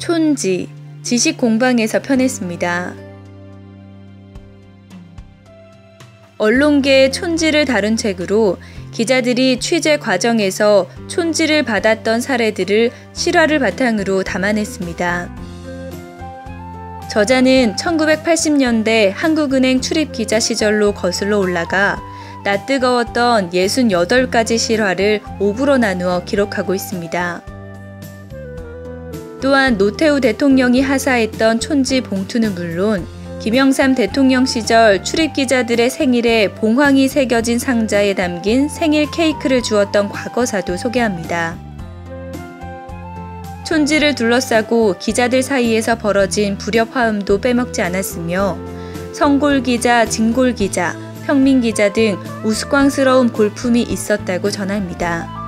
촌지, 지식 공방에서 펴냈습니다. 언론계의 촌지를 다룬 책으로 기자들이 취재 과정에서 촌지를 받았던 사례들을 실화를 바탕으로 담아냈습니다. 저자는 1980년대 한국은행 출입 기자 시절로 거슬러 올라가 낯뜨거웠던 68가지 실화를 5부로 나누어 기록하고 있습니다. 또한 노태우 대통령이 하사했던 촌지 봉투는 물론 김영삼 대통령 시절 출입기자들의 생일에 봉황이 새겨진 상자에 담긴 생일 케이크를 주었던 과거사도 소개합니다. 촌지를 둘러싸고 기자들 사이에서 벌어진 불협 화음도 빼먹지 않았으며 성골 기자, 진골 기자, 평민 기자 등 우스꽝스러운 골품이 있었다고 전합니다.